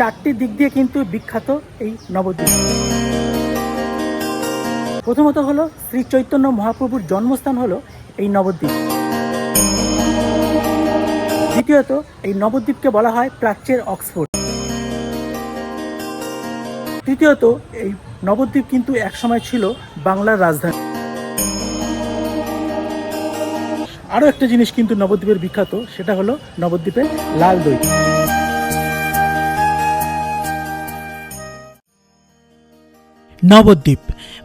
চারটি দিক দিয়ে কিন্তু বিখ্যাত এই নবদ্বীপ। প্রথমত হলো শ্রী চৈতন্য মহাপ্রভুর জন্মস্থান হলো এই নবদ্বীপ। দ্বিতীয়ত, এই নবদ্বীপকে বলা হয় প্রাচ্যের অক্সফোর্ড। তৃতীয়ত, এই নবদ্বীপ কিন্তু একসময় ছিল বাংলার রাজধানী। আরও একটা জিনিস কিন্তু নবদ্বীপের বিখ্যাত, সেটা হলো নবদ্বীপের লাল দই নবদ্বীপ।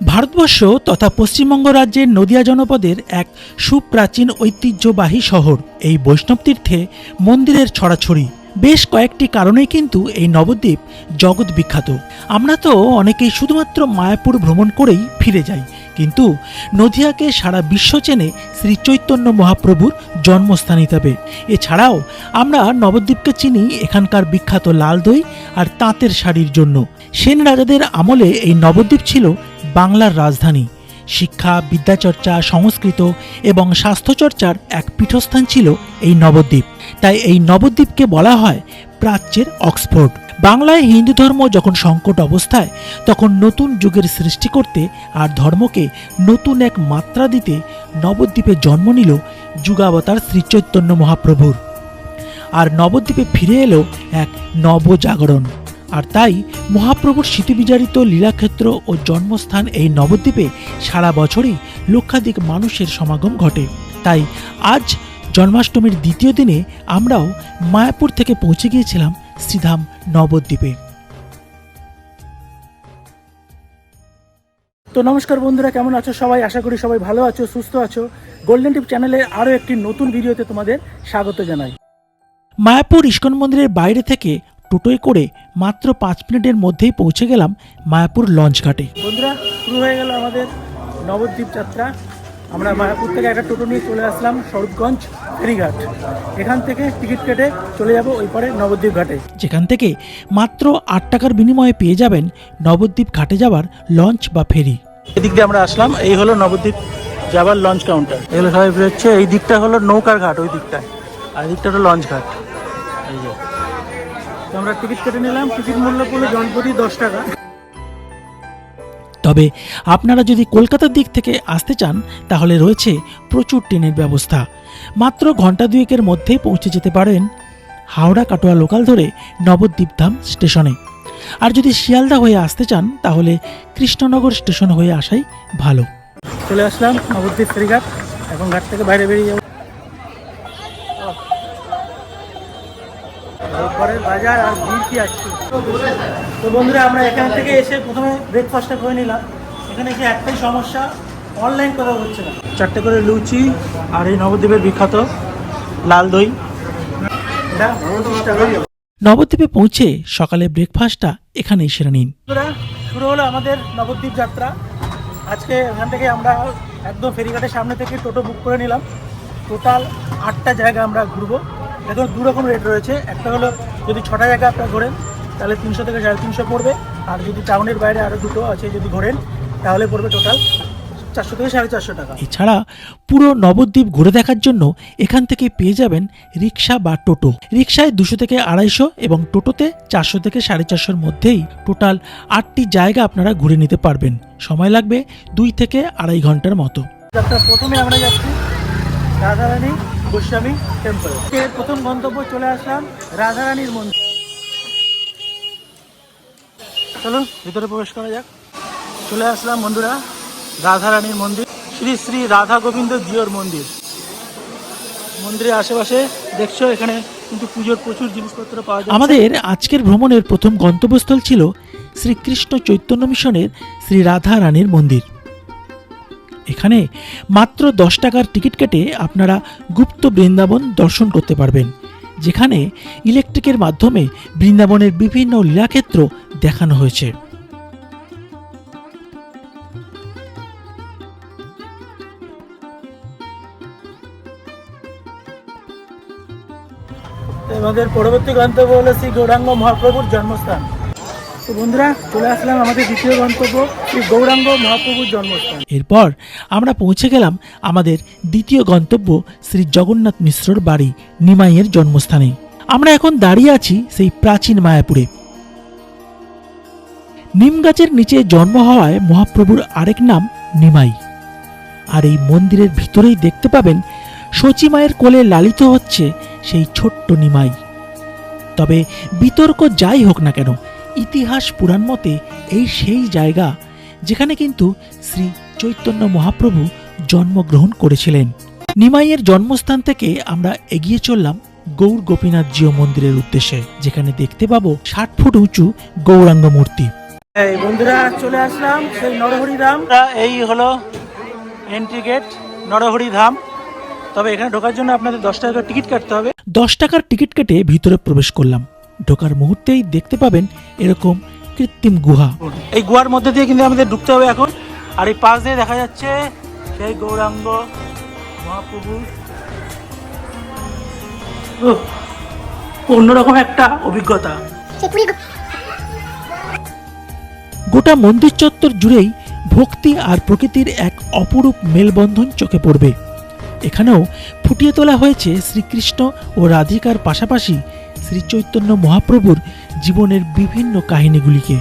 ভারতবর্ষ তথা পশ্চিমবঙ্গ রাজ্যের নদিয়া জনপদের এক সুপ্রাচীন ঐতিহ্যবাহী শহর। এই বৈষ্ণব তীর্থে মন্দিরের ছড়াছড়ি। বেশ কয়েকটি কারণেই কিন্তু এই নবদ্বীপ জগৎ বিখ্যাত। আমরা তো অনেকেই শুধুমাত্র মায়াপুর ভ্রমণ করেই ফিরে যাই। কিন্তু নদিয়াকে সারা বিশ্ব চেনে শ্রী চৈতন্য মহাপ্রভুর জন্মস্থান হিসাবে। এছাড়াও আমরা নবদ্বীপকে চিনি এখানকার বিখ্যাত লাল দই আর তাঁতের শাড়ির জন্য। সেন রাজাদের আমলে এই নবদ্বীপ ছিল বাংলার রাজধানী। শিক্ষা, বিদ্যাচর্চা, সংস্কৃত এবং স্বাস্থ্যচর্চার এক পীঠস্থান ছিল এই নবদ্বীপ। তাই এই নবদ্বীপকে বলা হয় প্রাচ্যের অক্সফোর্ড। বাংলায় হিন্দু ধর্ম যখন সংকট অবস্থায়, তখন নতুন যুগের সৃষ্টি করতে আর ধর্মকে নতুন এক মাত্রা দিতে নবদ্বীপে জন্ম নিল যুগাবতার শ্রীচৈতন্য মহাপ্রভুর। আর নবদ্বীপে ফিরে এলো এক নবজাগরণ। আর তাই মহাপ্রভুর স্মৃতিবিজারিত লীলাক্ষেত্র ও জন্মস্থান এই নবদ্বীপে সারা বছরই লক্ষাধিক মানুষের সমাগম ঘটে। তাই আজ জন্মাষ্টমীর দ্বিতীয় দিনে আমরাও মায়াপুর থেকে পৌঁছে গিয়েছিলাম শ্রীধাম নবদ্বীপে। তো নমস্কার বন্ধুরা কেমন আছো সবাই? আশা করি সবাই ভালো আছো সুস্থ আছো। গোল্ডেন টিপ চ্যানেলে আরও একটি নতুন ভিডিওতে তোমাদের স্বাগত জানাই। মায়াপুর ইস্কন মন্দিরের বাইরে থেকে টোটোয় করে মাত্র পাঁচ মিনিটের মধ্যেই পৌঁছে গেলাম মায়াপুর লঞ্চ ঘাটে। বন্ধুরা শুরু হয়ে গেল আমাদের নবদ্বীপ যাত্রা। আমরা মায়াপুর থেকে একটা টোটো নিয়ে চলে আসলাম স্বরূপগঞ্জ ফেরিঘাট। এখান থেকে টিকিট কেটে চলে যাব ওই পারে নবদ্বীপ ঘাটে। যেখান থেকে মাত্র আট টাকার বিনিময়ে পেয়ে যাবেন নবদ্বীপ ঘাটে যাবার লঞ্চ বা ফেরি। এদিক দিয়ে আমরা আসলাম এই হলো নবদ্বীপ যাবার লঞ্চ কাউন্টার এগুলো সবাই বেরোচ্ছে এই দিকটা হলো নৌকার ঘাট ওই দিকটায়। আর দিকটা হলো লঞ্চ ঘাট। তো আমরা টিকিট কেটে নিলাম টিকিট মূল্য পড়ল জনপ্রতি দশ টাকা। তবে আপনারা যদি কলকাতার দিক থেকে আসতে চান তাহলে রয়েছে প্রচুর ট্রেনের ব্যবস্থা। মাত্র ঘণ্টা দুয়েকের মধ্যেই পৌঁছে যেতে পারেন হাওড়া কাটোয়া লোকাল ধরে নবদ্বীপধাম স্টেশনে। আর যদি শিয়ালদা হয়ে আসতে চান তাহলে কৃষ্ণনগর স্টেশন হয়ে আসাই ভালো। চলে আসলাম নবদ্বীপ ফেরিঘাট এখন ঘাট থেকে বাইরে বেরিয়ে যাব। পরের বাজার আর ভিড় কি আছে? তো বন্ধুরা আমরা এখান থেকে এসে প্রথমে ব্রেকফাস্টটা করে নিলাম। এখানে এসে একটাই সমস্যা অনলাইন করা হচ্ছে না। চারটে করে লুচি আর এই নবদ্বীপের বিখ্যাত লাল দই। এটা 25 টাকা। নবদ্বীপে পৌঁছে সকালে ব্রেকফাস্টটা এখানেই সেরে নিন। শুরু হলো আমাদের নবদ্বীপ যাত্রা। আজকে এখান থেকে আমরা একদম ফেরিঘাটের সামনে থেকে টোটো বুক করে নিলাম। টোটাল আটটা জায়গা আমরা ঘুরবো। এখন দু রকম রেট রয়েছে। একটা হলো যদি ছটা জায়গা আপনার ঘোরেন তাহলে তিনশো থেকে সাড়ে তিনশো পড়বে। আর যদি টাউনের বাইরে আরও দুটো আছে যদি ঘোরেন তাহলে পড়বে টোটাল চারশো থেকে সাড়ে চারশো টাকা। এছাড়া পুরো নবদ্বীপ ঘুরে দেখার জন্য এখান থেকে পেয়ে যাবেন রিক্সা বা টোটো। রিক্সায় দুশো থেকে আড়াইশো এবং টোটোতে চারশো থেকে সাড়ে চারশোর মধ্যেই টোটাল আটটি জায়গা আপনারা ঘুরে নিতে পারবেন। সময় লাগবে দুই থেকে আড়াই ঘণ্টার মতো। প্রথমে আমরা যাচ্ছি রাধারানী গোস্বামী টেম্পল প্রথম গন্তব্য চলে আসলাম রাধারানীর মন্দির। চলুন, ভিতরে প্রবেশ করা যাক। চলে আসলাম বন্ধুরা, রাধারানীর মন্দির। শ্রী শ্রী রাধা গোবিন্দ জিওর মন্দির। মন্দিরের আশেপাশে দেখছ, এখানে কিন্তু পুজোর প্রচুর জিনিসপত্র পাওয়া যায় আমাদের আজকের ভ্রমণের প্রথম গন্তব্যস্থল ছিল শ্রীকৃষ্ণ চৈতন্য মিশনের শ্রী রাধা রানীর মন্দির। এখানে মাত্র দশ টাকার টিকিট কেটে আপনারা গুপ্ত বৃন্দাবন দর্শন করতে পারবেন, যেখানে ইলেকট্রিকের মাধ্যমে বৃন্দাবনের বিভিন্ন লীলাক্ষেত্র দেখানো হয়েছে। আমাদের পরবর্তী গন্তব্য হলো শ্রী গৌরাঙ্গ মহাপ্রভুর জন্মস্থান। এরপর আমরা পৌঁছে গেলাম আমাদের দ্বিতীয় গন্তব্য শ্রী জগন্নাথ মিশ্রর বাড়ি নিমাইয়ের জন্মস্থানে। আমরা এখন দাঁড়িয়ে আছি সেই প্রাচীন মায়াপুরে। নিম গাছের নিচে জন্ম হওয়ায় মহাপ্রভুর আরেক নাম নিমাই। আর এই মন্দিরের ভিতরেই দেখতে পাবেন মায়ের কোলে লালিত হচ্ছে সেই ছোট্ট নিমাই। তবে বিতর্ক যাই হোক না কেন ইতিহাস পুরাণ মতে এই সেই জায়গা যেখানে কিন্তু শ্রী চৈতন্য মহাপ্রভু জন্মগ্রহণ করেছিলেন। নিমাইয়ের জন্মস্থান থেকে আমরা এগিয়ে চললাম গৌর গোপীনাথ জিও মন্দিরের উদ্দেশ্যে যেখানে দেখতে পাবো ষাট ফুট উঁচু গৌরাঙ্গ মূর্তি। বন্ধুরা চলে আসলাম সেই নরহরি ধাম। এই হলো এন্ট্রি গেট নরহরি ধাম। তবে এখানে ঢোকার জন্য আপনাদের দশ টাকা টিকিট কাটতে হবে। দশ টাকার টিকিট কেটে ভিতরে প্রবেশ করলাম। ঢোকার মুহূর্তেই দেখতে পাবেন এরকম কৃত্রিম গুহা। এই গুহার মধ্যে দিয়ে কিন্তু আমাদের ঢুকতে হবে এখন। আর এই পাশ দিয়ে দেখা যাচ্ছে সেই গৌরাঙ্গ মহাপ্রভু। অন্যরকম একটা অভিজ্ঞতা। গোটা মন্দির চত্বর জুড়েই ভক্তি আর প্রকৃতির এক অপরূপ মেলবন্ধন চোখে পড়বে। এখানেও ফুটিয়ে তোলা হয়েছে শ্রীকৃষ্ণ ও রাধিকার পাশাপাশি শ্রী চৈতন্য মহাপ্রভুর জীবনের বিভিন্ন কাহিনীগুলিকে।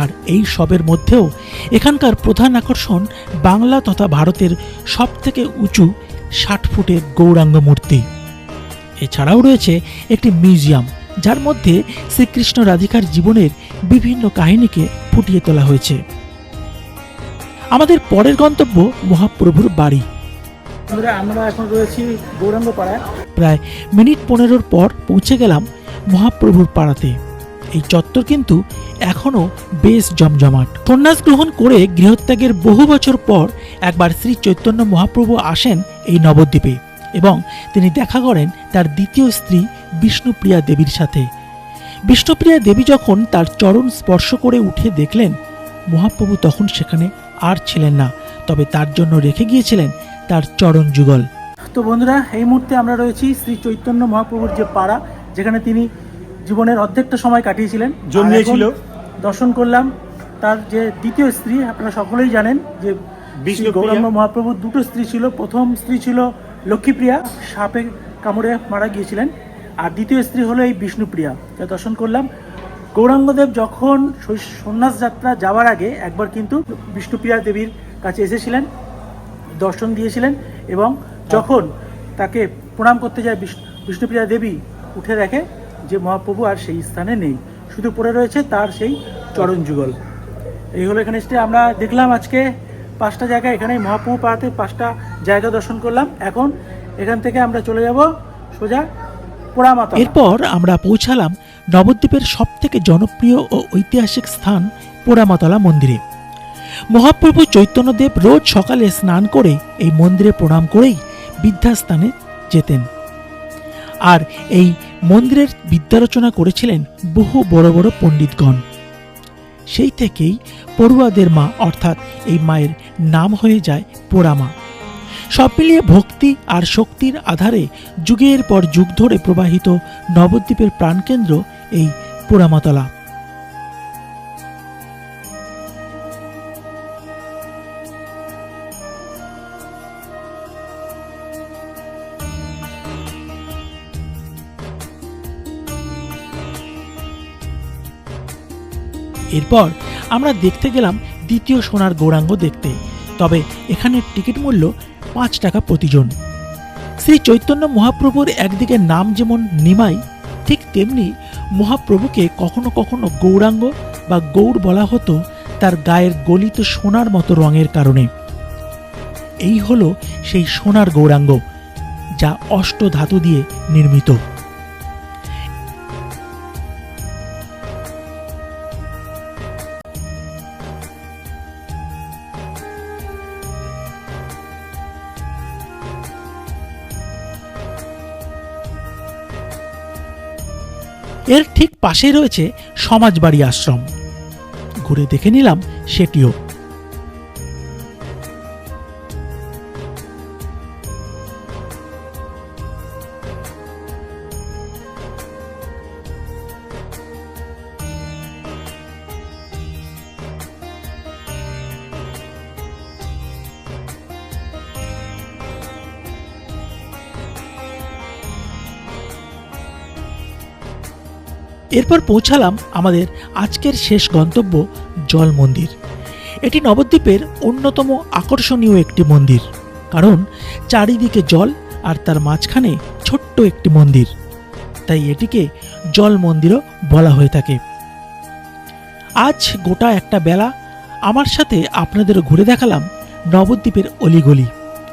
আর এই সবের মধ্যেও এখানকার প্রধান আকর্ষণ বাংলা তথা ভারতের সবথেকে উঁচু ষাট ফুটের গৌরাঙ্গ মূর্তি এছাড়াও রয়েছে একটি মিউজিয়াম যার মধ্যে শ্রীকৃষ্ণ রাধিকার জীবনের বিভিন্ন কাহিনীকে ফুটিয়ে তোলা হয়েছে। আমাদের পরের গন্তব্য মহাপ্রভুর বাড়ি। আমরা এখন রয়েছি গৌরাঙ্গ পাড়ায় প্রায় মিনিট পনেরোর পর পৌঁছে গেলাম মহাপ্রভুর পাড়াতে। এই চত্বর কিন্তু এখনও বেশ জমজমাট। সন্ন্যাস গ্রহণ করে গৃহত্যাগের বহু বছর পর একবার শ্রী চৈতন্য মহাপ্রভু আসেন এই নবদ্বীপে। এবং তিনি দেখা করেন তার দ্বিতীয় স্ত্রী বিষ্ণুপ্রিয়া দেবীর সাথে বিষ্ণুপ্রিয়া দেবী যখন তার চরণ স্পর্শ করে উঠে দেখলেন মহাপ্রভু তখন সেখানে আর ছিলেন না তবে তার জন্য রেখে গিয়েছিলেন তার চরণ যুগল তো বন্ধুরা এই মুহূর্তে আমরা রয়েছি শ্রী চৈতন্য মহাপ্রভুর যে পাড়া যেখানে তিনি জীবনের অর্ধেকটা সময় কাটিয়েছিলেন জন্মিয়েছিল। দর্শন করলাম তার যে দ্বিতীয় স্ত্রী আপনারা সকলেই জানেন যে বিষ্ণুপ্রিয়া। গৌরাঙ্গ মহাপ্রভুর দুটো স্ত্রী ছিল প্রথম স্ত্রী ছিল লক্ষ্মীপ্রিয়া সাপে কামড়ে মারা গিয়েছিলেন। আর দ্বিতীয় স্ত্রী হলো এই বিষ্ণুপ্রিয়া। যা দর্শন করলাম। গৌরাঙ্গদেব যখন সন্ন্যাস যাত্রা যাওয়ার আগে একবার কিন্তু বিষ্ণুপ্রিয়া দেবীর কাছে এসেছিলেন, দর্শন দিয়েছিলেন এবং যখন তাকে প্রণাম করতে যায় বিষ্ণু- বিষ্ণুপ্রিয়া দেবী, উঠে দেখে যে মহাপ্রভু আর সেই স্থানে নেই। শুধু পড়ে রয়েছে তার সেই চরণ যুগল। এই হলো এখানে আমরা দেখলাম আজকে পাঁচটা জায়গা এখানে মহাপ্রভু পাড়াতে পাঁচটা জায়গা দর্শন করলাম। এখন এখান থেকে আমরা চলে যাব সোজা পোড়ামাতা। এরপর আমরা পৌঁছালাম নবদ্বীপের সবথেকে জনপ্রিয় ও ঐতিহাসিক স্থান পোড়ামাতলা মন্দিরে। মহাপ্রভু চৈতন্যদেব রোজ সকালে স্নান করে এই মন্দিরে প্রণাম করেই বিদ্যাস্থানে যেতেন। আর এই মন্দিরের বিদ্যারচনা করেছিলেন বহু বড় বড় পণ্ডিতগণ। সেই থেকেই পড়ুয়াদের মা, অর্থাৎ এই মায়ের নাম হয়ে যায় পোড়ামা। সব মিলিয়ে ভক্তি আর শক্তির আধারে যুগের পর যুগ ধরে প্রবাহিত নবদ্বীপের প্রাণকেন্দ্র এই পোড়ামাতলা। এরপর আমরা দেখতে গেলাম দ্বিতীয় সোনার গৌরাঙ্গ দেখতে। তবে এখানের টিকিট মূল্য পাঁচ টাকা প্রতিজন। শ্রী চৈতন্য মহাপ্রভুর একদিকে নাম যেমন নিমাই, ঠিক তেমনি মহাপ্রভুকে কখনো কখনো গৌরাঙ্গ বা গৌর বলা হতো তার গায়ের গলিত সোনার মতো রঙের কারণে। এই হলো সেই সোনার গৌরাঙ্গ, যা অষ্ট ধাতু দিয়ে নির্মিত। এর ঠিক পাশেই রয়েছে সমাজবাড়ি আশ্রম। ঘুরে দেখে নিলাম সেটিও। এরপর পৌঁছালাম আমাদের আজকের শেষ গন্তব্য জল মন্দির। এটি নবদ্বীপের অন্যতম আকর্ষণীয় একটি মন্দির, কারণ চারিদিকে জল আর তার মাঝখানে ছোট্ট একটি মন্দির। তাই এটিকে জল মন্দিরও বলা হয়ে থাকে। আজ গোটা একটা বেলা আমার সাথে আপনাদের ঘুরে দেখালাম নবদ্বীপের অলিগলি।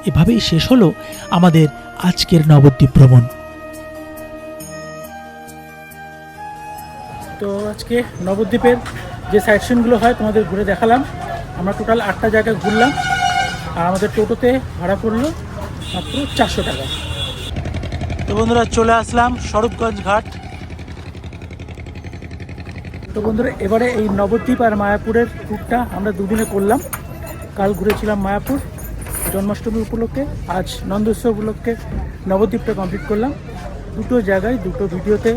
এভাবেই শেষ হলো আমাদের আজকের নবদ্বীপ ভ্রমণ। আজকে নবদ্বীপের যে সাইট সিনগুলো হয় তোমাদের ঘুরে দেখালাম। আমরা টোটাল আটটা জায়গায় ঘুরলাম। আর আমাদের টোটোতে ভাড়া পড়ল মাত্র চারশো টাকা। তো বন্ধুরা চলে আসলাম স্বরূপগঞ্জ ঘাট। তো বন্ধুরা এবারে এই নবদ্বীপ আর মায়াপুরের ট্যুরটা আমরা দুদিনে করলাম। কাল ঘুরেছিলাম মায়াপুর জন্মাষ্টমী উপলক্ষে আজ নন্দোৎসব উপলক্ষে নবদ্বীপটা কমপ্লিট করলাম। দুটো জায়গায় দুটো ভিডিওতে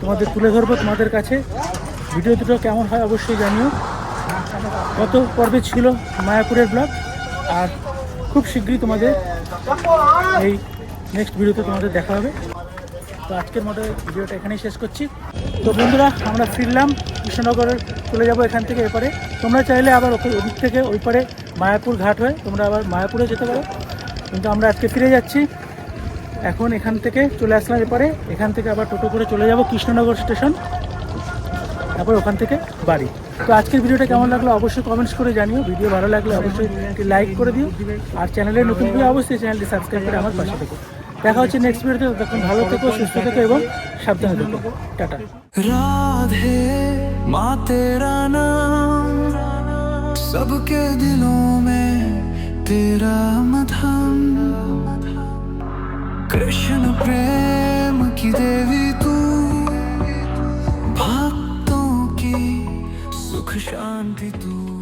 তোমাদের তুলে ধরবো তোমাদের কাছে। ভিডিও দুটো কেমন হয় অবশ্যই জানিও। গত পর্বে ছিল মায়াপুরের ব্লগ, আর খুব শীঘ্রই তোমাদের এই নেক্সট ভিডিওতে তোমাদের দেখা হবে। তো আজকের মতো ভিডিওটা এখানেই শেষ করছি। তো বন্ধুরা, আমরা ফিরলাম, কৃষ্ণনগরের চলে যাব এখান থেকে এপারে। তোমরা চাইলে আবার ওকে ওদিক থেকে ওই পারে মায়াপুর ঘাট হয়ে তোমরা আবার মায়াপুরে যেতে পারো। কিন্তু আমরা আজকে ফিরে যাচ্ছি। এখন এখান থেকে চলে আসলাম এপারে। এখান থেকে আবার টোটো করে চলে যাব কৃষ্ণনগর স্টেশন। তারপর ওখান থেকে বাড়ি। তো আজকের ভিডিওটা কেমন লাগল অবশ্যই কমেন্টস করে জানিও। ভিডিও ভালো লাগলে অবশ্যই একটি লাইক করে দিও। আর চ্যানেলে নতুন করে অবশ্যই চ্যানেলটি সাবস্ক্রাইব করে আমার পাশে থেকো। দেখা হচ্ছে নেক্সট ভিডিওতে তখন ভালো থেকো, সুস্থ থেকো এবং সাবধানে থেকো। টাটা। রাধে মা তেরা নাম। সবকে दिलों মে তেরা মধাম। কৃষ্ণ প্রেম কি দেবী शान्ति तू